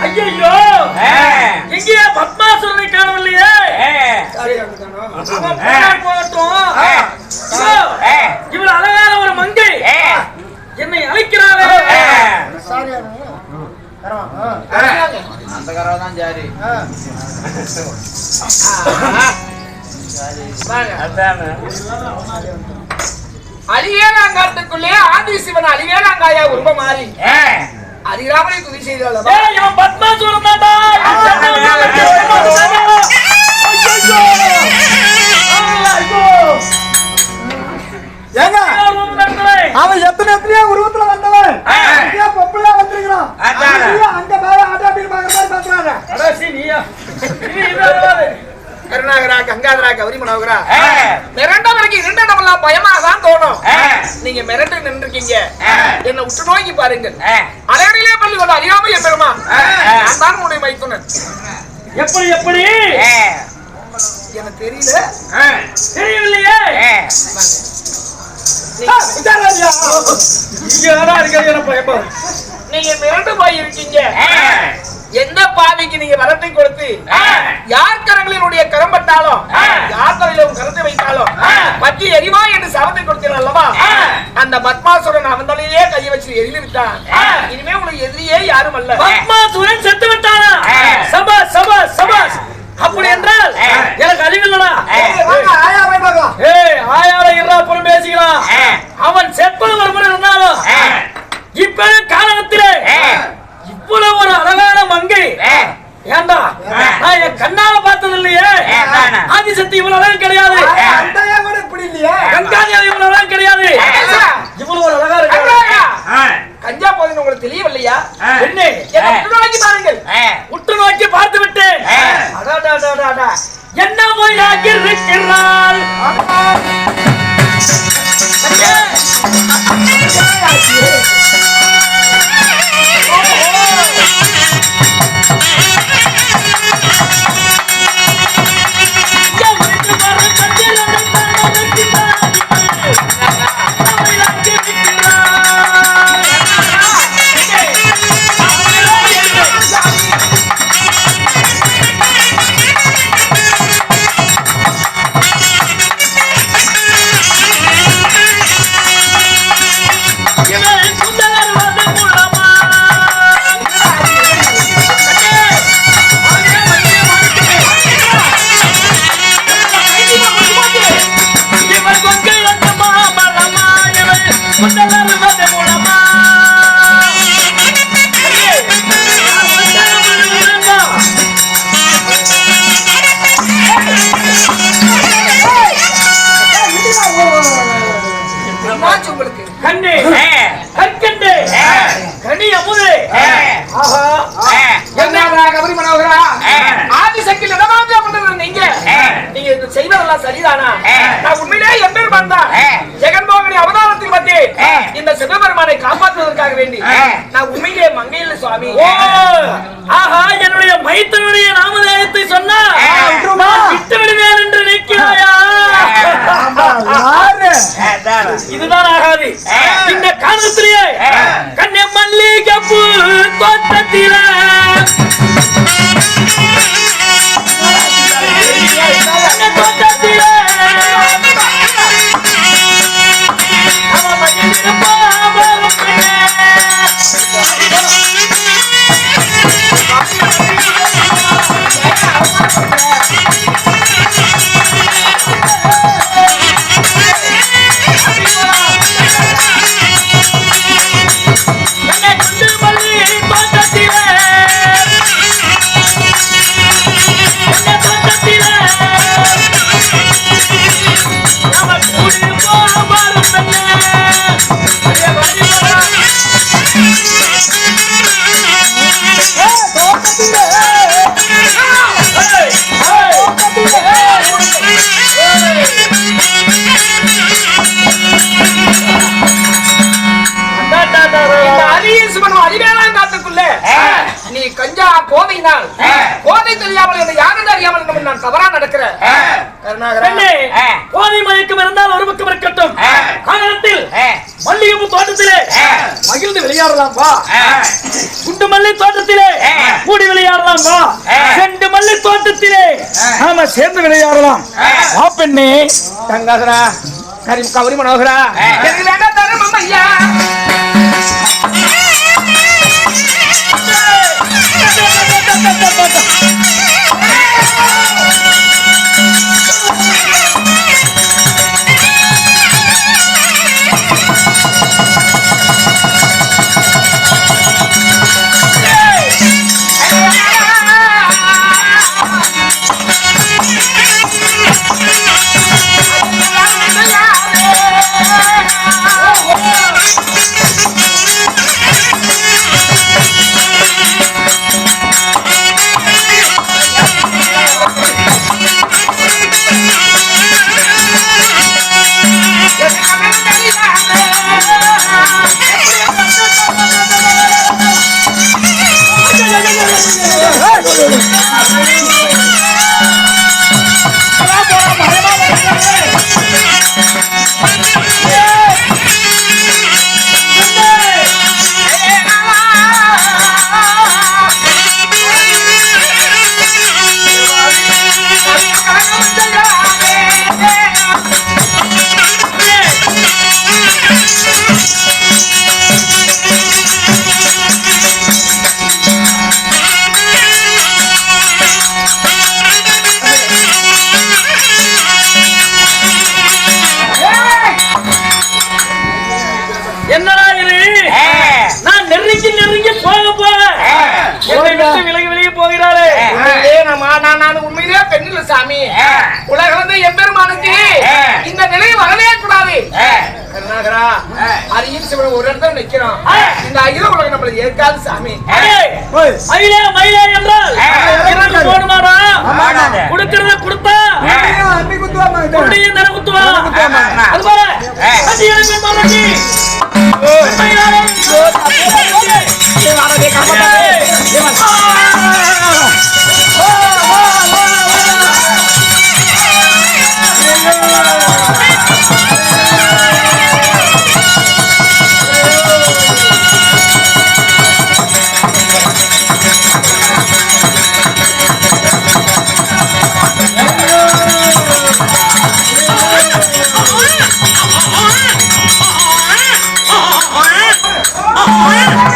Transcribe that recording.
ஐயோ எங்கேயா பத்மாசுரனை காணவில்லையே? போகட்டும். இவள் அழகான ஒரு மங்கை. என்னை அழைக்கிறாரே. அந்த கரவை தான் ஜாரி அலிவேலாங்காட்டுக்குள்ளே ஆதி சிவன் அலிவேலாங்காயா உருவ மாறி அதிராமனை துதி செய்தாள் ஏய், இவன் பத்மாசுரன் கருணாகரா கங்காதரா கௌரி மனோகரா மிரண்டவருக்கு இருண்டவெல்லாம் பயமா தான் தோணும். நீங்க மிரண்டு நின்றுக்கீங்க என்ன உற்று நோக்கி பாருங்கள். அலையடியிலே பள்ளி கொண்டு அறியாமல் என் பெருமா நான் தான் உன்னுடைய மைத்துனன் எப்படி எப்படி? எனக்கு தெரியல. தெரியவில்லையே? நீங்க மிரண்டு போய் இருக்கீங்க எந்த பாவிக்கு நீங்க வரத்தை கொடுத்து? யார் கரங்களினுடைய கரம் பட்டாலும் யார் தலையிலும் கரத்தை வைத்தாலும் பற்றி எரிவா என்று சபத்தை கொடுத்தீர்கள் அல்லவா அந்த பத்மாசுரன் அவன் தலையிலே கையை வச்சு எரிந்து விட்டான். இனிமே உங்களுக்கு எதிரியே யாரும் அல்ல பத்மாசுரன் செத்து விட்டானா? சபாஸ் சபாஸ் சபாஸ் அப்படி என்றால் எனக்கு அறிவில்லடா. வாங்க, ஆயா Vai, Adriana. சரிதானா? நான் உண்மையிலே எம்பெருமான் தான் ஜெகன்மோகனி அவதாரத்தில் வந்து இந்த சிவபெருமானை காப்பாற்றுவதற்காக வேண்டி. நான் உண்மையிலே மங்கையில் சுவாமி. ஆஹா என்னுடைய மைத்தனுடைய நாமதேயத்தை சொன்னா நான் விட்டு விடுவேன் என்று நிற்கிறாயா யாரு? இதுதான் ஆகாது. இந்த காலத்திலேயே கண்ணே மல்லிகைப்பூ தோட்டத்திலே கஞ்சா போதையினால் போதை தெரியாமல் என்னை யாரும் அறியாமல் நான் தவறா நடக்கிறேன். கருணாகரன் போதை மயக்கம் இருந்தால் ஒரு பக்கம் இருக்கட்டும். காரணத்தில் மல்லிகைப்பூ தோட்டத்திலே மகிழ்ந்து விளையாடலாம் வா. குண்டு மல்லி தோட்டத்திலே கூடி விளையாடலாம் வா. செண்டு மல்லி தோட்டத்திலே நாம சேர்ந்து விளையாடலாம். வா பெண்ணே. கங்காதரா கரி கவரி மனோகரா எனக்கு வேண்டாம் தரும் ஐயா. Hey! அரியும் சிவன் ஒரு இடத்துல நிக்கிறோம் இந்த அகில உலகம் நம்மள ஏற்காது சாமி. மயிலே மயிலே என்றால் போடுமாடா. கொடுக்கறத கொடுத்தா? அம்மி குத்துவாமா இது குடியும் தர குத்துவா அது போல. கட்டி எனக்கு மாமட்டி Oh,